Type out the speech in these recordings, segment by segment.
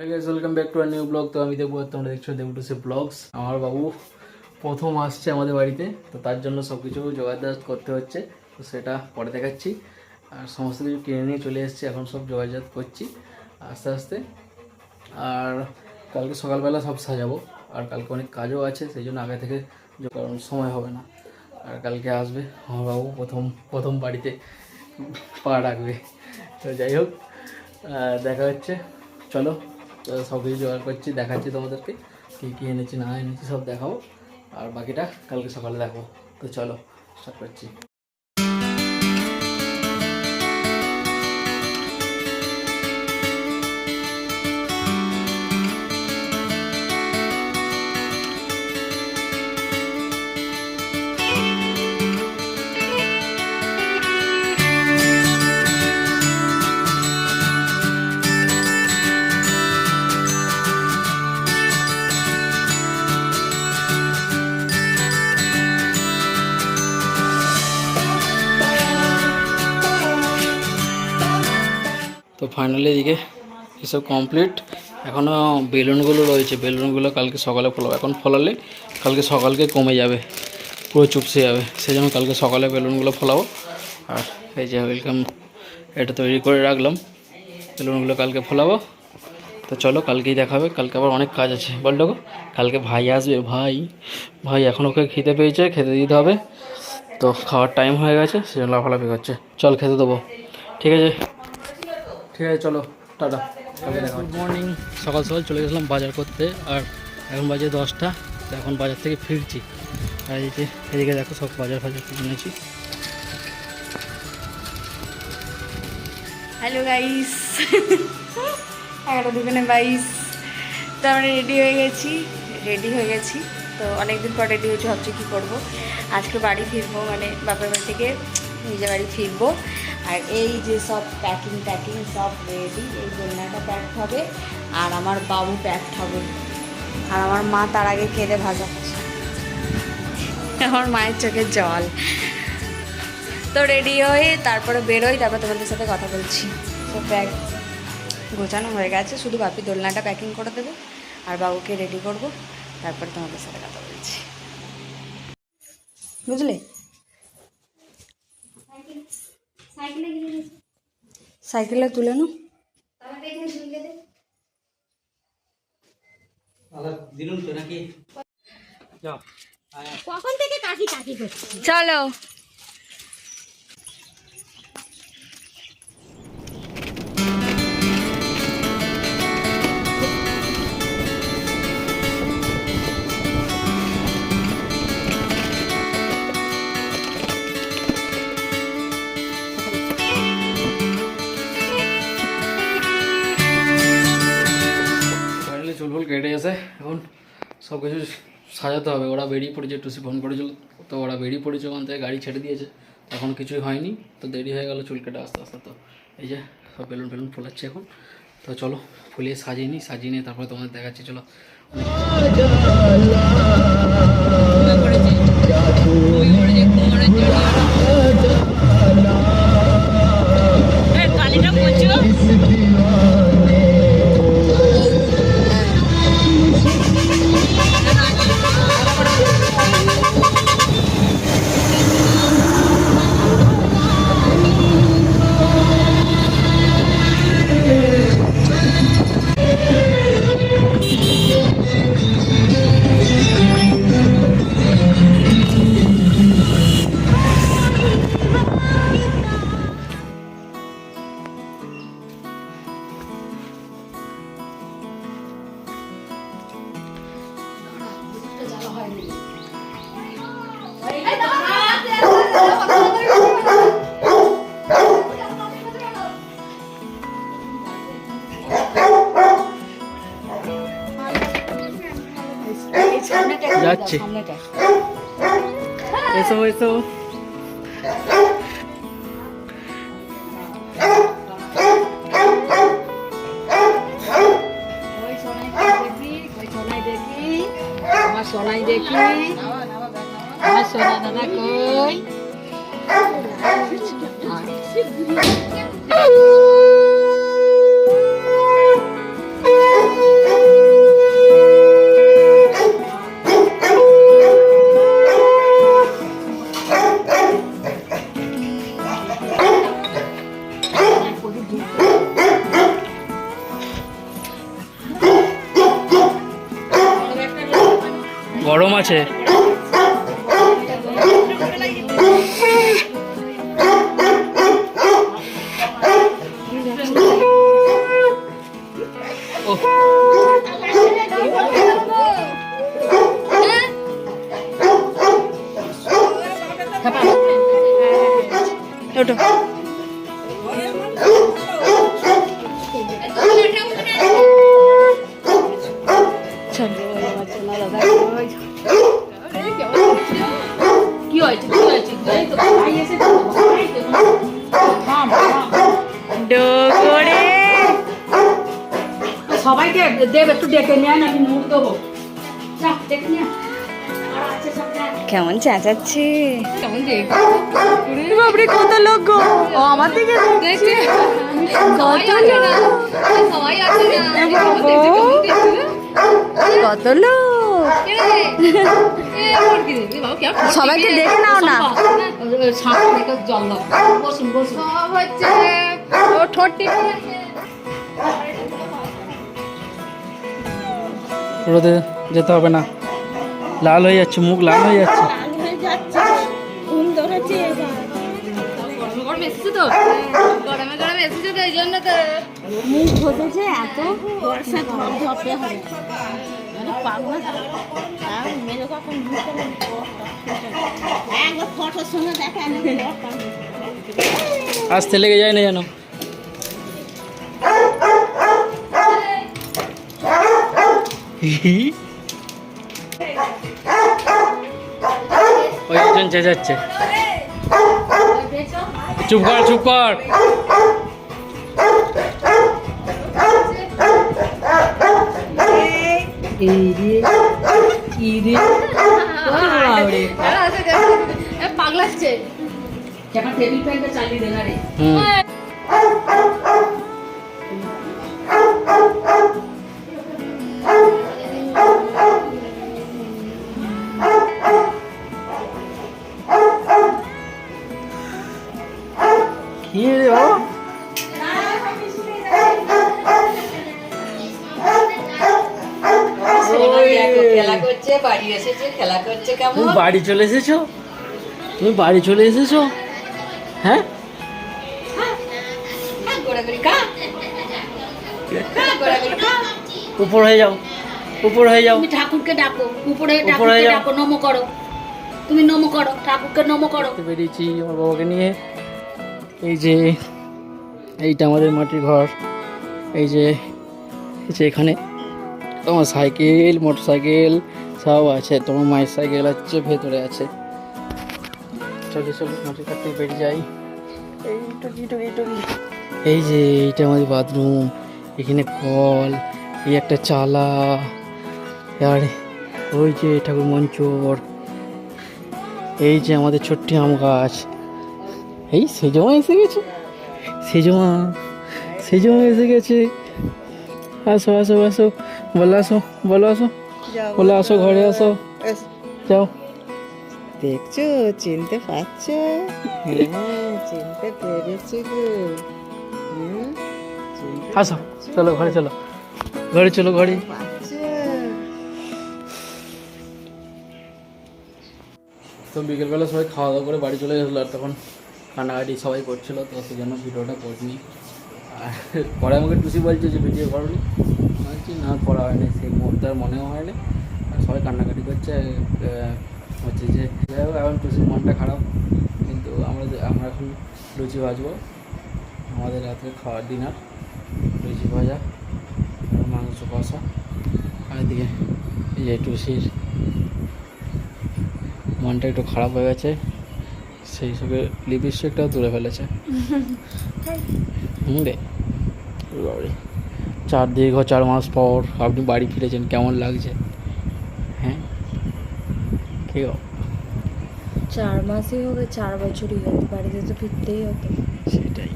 Welcome back to আমি দেখব তোমরা দেখছ দেবু টু সে আমার বাবু প্রথম আসছে আমাদের বাড়িতে। তো তার জন্য সব কিছু যোগাযোগ করতে হচ্ছে। তো সেটা পরে দেখাচ্ছি। আর সমস্ত কিছু কিনে নিয়ে চলে এসেছি। এখন সব যোগাযোগ করছি আস্তে আস্তে। আর কালকে সকালবেলা সব সাজাবো। আর কালকে অনেক কাজও আছে, সেই জন্য আগে থেকে কারণ সময় হবে না। আর কালকে আসবে আমার বাবু প্রথম প্রথম বাড়িতে পা রাখবে। তো যাই হোক দেখা হচ্ছে। চলো। তো সব কিছু জোগাড় করছি, দেখাচ্ছি তোমাদেরকে, কী কী এনেছি, না এনেছি সব দেখাবো। আর বাকিটা কালকে সকালে দেখো তো চলো স্টার্ট করছি। ফাইনালি এদিকে এসব কমপ্লিট এখনও বেলুনগুলো রয়েছে। বেলুনগুলো কালকে সকালে ফোলাবো এখন ফলালে কালকে সকালকে কমে যাবে। পুরো চুপসে যাবে। সেই জন্য কালকে সকালে বেলুনগুলো ফোলাবো। আর এই যে ওয়েলকাম এটা তৈরি করে রাখলাম। বেলুনগুলো কালকে ফোলাবো। তো চলো কালকেই দেখাবে কালকে আবার অনেক কাজ আছে। বল দেখো, কালকে ভাই আসবে। ভাই ভাই এখন ওকে খেতে পেয়েছে। খেতে দিতে হবে। তো খাওয়ার টাইম হয়ে গেছে। সেজন্য লাফালাফি করছে। চল খেতে দেবো। ঠিক আছে। ঠিক আছে চলো টাটা। গুড মর্নিং সকাল সকাল চলে গেছিলাম বাজার করতে আর এখন বাজে দশটা তো এখন বাজার থেকে ফিরছি। আর এই যে এদিকে দেখো সব বাজার ফাজার কিনেছি হ্যালো গাইস এগারো দুগুনে বাইশ। তো আমরা রেডি হয়ে গেছি রেডি হয়ে গেছি। তো অনেকদিন পর রেডি হয়েছি ভাবছি কী করব। আজকে বাড়ি ফিরবো মানে বাপের বাড়ি থেকে নিজের বাড়ি ফিরবো। আর এই যে সব প্যাকিং ট্যাকিং সব রেডি এই দোলনাটা প্যাক হবে। আর আমার বাবু প্যাক হবে আর আমার মা তার আগে কেঁদে ভাজা। আমার মায়ের চোখে জল। তো রেডি হয়ে তারপরে বেরোই, তারপর তোমাদের সাথে কথা বলছি। তো ব্যাগ গোছানো হয়ে গেছে, শুধু বাপি দোলনাটা প্যাকিং করে দেবে, আর বাবুকে রেডি করব। তারপর তোমাদের সাথে কথা বলছি। বুঝলে? সাইকেলে তুলে নো দিলুন তো নাকি? যাও। কখন থেকে কাকি কাকি করছি? চলো। সব কিছু সাজাতে হবে ওরা বেরিয়ে পড়েছে টুসি ফোন করেছিল তো ওরা বেরিয়ে পড়েছে ওখান থেকে গাড়ি ছেড়ে দিয়েছে এখন কিছুই হয়নি তো দেরি হয়ে গেল চুল কেটে আস্তে আস্তে তো এই যে সব বেলুন ফেলুন ফোলাচ্ছে এখন তো চলো ফুলিয়ে সাজিয়ে নিই সাজিয়ে নিয়ে তারপরে তোমাদের দেখাচ্ছি চলো যাচ্ছি। এসো এসো আমার সোনাই দেখি আমার সোনা দাদা কই আছে। ওহ, ডোগরে। সবাইকে দেব একটু ডেকে নিয়ে নাকি মুখ দেবো। কেমন চেঁচাচ্ছে? কেমন দেখ। কত লোক গো। ও আমার দিকে দেখছে। কত লোক? সবাইকে ডেকে নাও না। দেখে রোদে যেতে হবে না। লাল হয়ে যাচ্ছে মুখ লাল হয়ে যাচ্ছে। গরমে গরমে এসেছে তো গরমে গরমে এসেছে তো এই জন্য তো মুখ ধরেছে এত বর্ষা ধপ ধপে আসতে লেগে যায় না জানো ওই একজন চেঁচাচ্ছে। চুপ কর চুপ কর। পাগলাচ্ছে এখন টেবিল ফ্যানটা চালিয়ে দে না রে। কি রে বাবা? করছে বাড়ি এসেছে খেলা করছে কেমন? তুমি বাড়ি চলে এসেছ? তুমি বাড়ি চলে এসেছ? হ্যাঁ? কা গোড়াগড়ি কা উপর হয়ে যাও উপর হয়ে যাও। তুমি ঠাকুরকে ডাকো উপরে উপরে ঠাকুরকে যাও। ডাকো নমো করো। তুমি নমো করো ঠাকুরকে নমো করো। বেরিয়েছি আমার বাবাকে নিয়ে। এই যে এইটা আমাদের মাটির ঘর। এই যে এই যে এখানে তোমার সাইকেল মোটর সাইকেল সব আছে, তোমার মায়ের সাইকেল হচ্ছে, ভেতরে আছে। চলো চলো, মাটির থেকে বেরিয়ে যাই। এই এই যে, এইটা আমাদের বাথরুম। এখানে কল, এই একটা চালা, আর ওই যে ঠাকুর মঞ্চর। এই যে আমাদের ছোট্ট আম গাছ। এই, সেজমা এসে গেছে? সেজমা সেজমা এসে গেছে। আসো আসো আসো, বলো আসো বলো, আসো। বলো আসো ঘরে আসো। যাও। দেখছ চিনতে পারছ? হ্যাঁ চিনতে পেরেছি গো। আসো চলো ঘরে চলো। ঘরে চলো ঘরে। তো বিকেলবেলা সবাই খাওয়া দাওয়া করে বাড়ি চলে গেছিল আর তখন কান্নাকাটি সবাই করছিল তো সেই জন্য ভিডিওটা করিনি আর পরে আমাকে টুসি বলছে যে ভিডিও করনি। বলছি না করা হয়নি সেই মুহূর্তে আর মনেও হয়নি। আর সবাই কান্নাকাটি করছে হচ্ছে যে যাই হোক এখন টুসির মনটা খারাপ। কিন্তু আমরা আমরা এখন লুচি ভাজবো। আমাদের রাত্রে খাওয়ার ডিনার লুচি ভাজা মাংস কষা। আর এদিকে এই যে টুসির মনটা একটু খারাপ হয়ে গেছে সেই হিসেবে লিপস্টিকটাও তুলে ফেলেছে। হুম রে। বাবারে। চার দীর্ঘ চার মাস পর আপনি বাড়ি ফিরেছেন কেমন লাগছে? হ্যাঁ? কি গো? চার মাসই হবে চার বছরই হবে বাড়িতে তো ফিরতেই হতো সেটাই।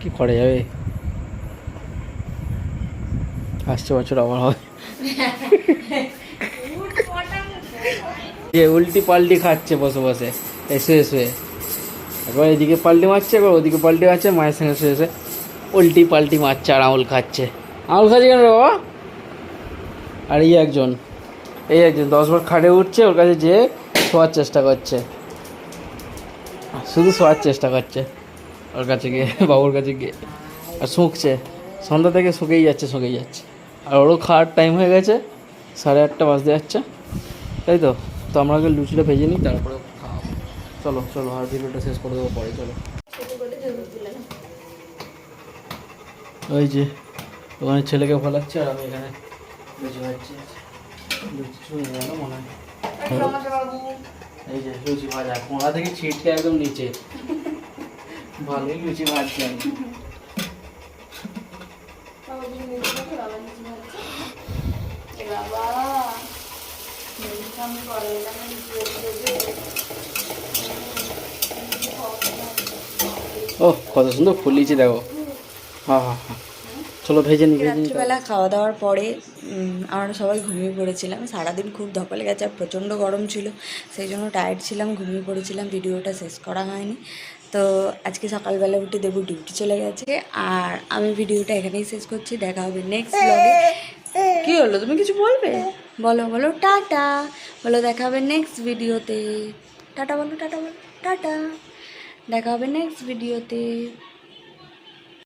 কি করা যাবে? আসছে বছর আবার হবে। যে উল্টি পাল্টি খাচ্ছে বসে বসে এসে এসে। একবার এদিকে পাল্টি মারছে একবার ওদিকে পাল্টি মারছে মায়ের সঙ্গে শুয়ে এসে। উল্টি পাল্টি মারছে আর আঙুল খাচ্ছে। আঙুল খাচ্ছে কেন বাবা? আর এই একজন এই একজন দশবার খাটে উঠছে, ওর কাছে যেয়ে শোয়ার চেষ্টা করছে। শুধু শোয়ার চেষ্টা করছে, ওর কাছে গিয়ে, বাবুর কাছে গিয়ে। আর শুঁকছে, সন্ধ্যা থেকে শুকেই যাচ্ছে শুকেই যাচ্ছে। আর ওরও খাওয়ার টাইম হয়ে গেছে, সাড়ে আটটা বাজতে যাচ্ছে। তাই তো? তো আমরা আগে লুচিটা ভেজে নিই, তারপরে খাওয়াবো। চলো চলো, আর ভিডিওটা শেষ করে দেবো, পরে, চলো। ওই যে, ওখানে ছেলেকে ফলাচ্ছে আর আমি এখানে লুচি ভাজছি মনে হয়। এই যে, লুচি ভাজা। কোঁড়া থেকে ছিটকে একদম নিচে। ভালোই লুচি ভাজছি ও কত সুন্দর ফুলিয়েছি দেখো। চলো ভেজে নি রাত্রিবেলা খাওয়া দাওয়ার পরে আমরা সবাই ঘুমিয়ে পড়েছিলাম। সারাদিন খুব ধকল গেছে আর প্রচণ্ড গরম ছিল। সেই জন্য টায়ার্ড ছিলাম ঘুমিয়ে পড়েছিলাম ভিডিওটা শেষ করা হয়নি। তো আজকে সকালবেলা উঠে দেবু ডিউটি চলে গেছে। আর আমি ভিডিওটা এখানেই শেষ করছি। দেখা হবে নেক্সট ব্লগে কি হলো? তুমি কিছু বলবে? বলো বলো টাটা। বলো দেখা হবে নেক্সট ভিডিওতে। টাটা বলো টাটা বলো টাটা। দেখা হবে নেক্সট ভিডিওতে।